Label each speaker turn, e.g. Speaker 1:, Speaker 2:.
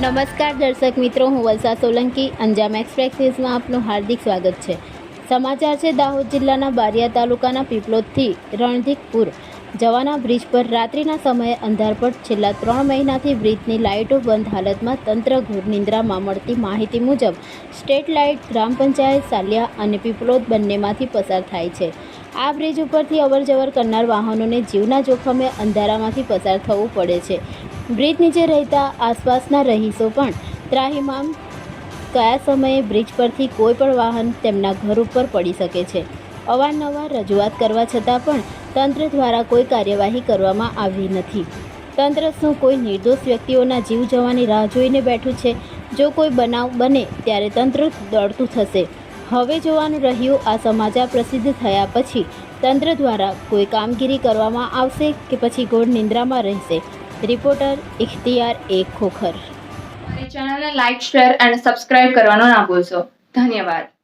Speaker 1: નમસ્કાર દર્શક મિત્રો, હું વલસા સોલંકી, અંજામ એક્સપ્રેસ આપનું હાર્દિક સ્વાગત છે. સમાચાર છે, દાહોદ જિલ્લાના બારિયા તાલુકાના પીપલોદથી, રણધીકપુર. જવાના બ્રિજ પર રાત્રિના સમયે અંધારપટ છેલ્લા ત્રણ મહિનાથી બ્રિજની લાઇટો બંધ હાલતમાં તંત્ર ઘોર નિંદ્રામાં મળતી માહિતી મુજબ, સ્ટેટ લાઇટ, ગ્રામ પંચાયત, સાલિયા અને પીપલોદ બંનેમાંથી પસાર થાય છે. આ બ્રિજ ઉપરથી અવરજવર કરનાર વાહનોને જીવના જોખમે અંધારામાંથી પસાર થવું પડે છે. બ્રિજ નીચે રહેતા આસપાસના રહીશો પણ ત્રાહિમામ કયા સમયે બ્રિજ પરથી કોઈ પણ વાહન તેમના ઘર ઉપર પડી શકે છે. અવારનવાર રજૂઆત કરવા છતાં પણ તંત્ર દ્વારા કોઈ કાર્યવાહી કરવામાં આવી નથી. તંત્ર શું કોઈ નિર્દોષ વ્યક્તિઓના જીવ જવાની રાહ જોઈને બેઠું છે? જો કોઈ બનાવ બને ત્યારે તંત્ર દોડતું થશે. હવે જોવાનું રહ્યું આ સમાચાર પ્રસિદ્ધ થયા પછી તંત્ર દ્વારા કોઈ કામગીરી કરવામાં આવશે કે પછી ઘોર નિંદ્રામાં રહેશે? Reporter Ikhtiyar A Khokhar.
Speaker 2: ચેનલને લાઇક શેર અને સબસ્ક્રાઇબ કરવાનો ના ભૂલશો. ધન્યવાદ.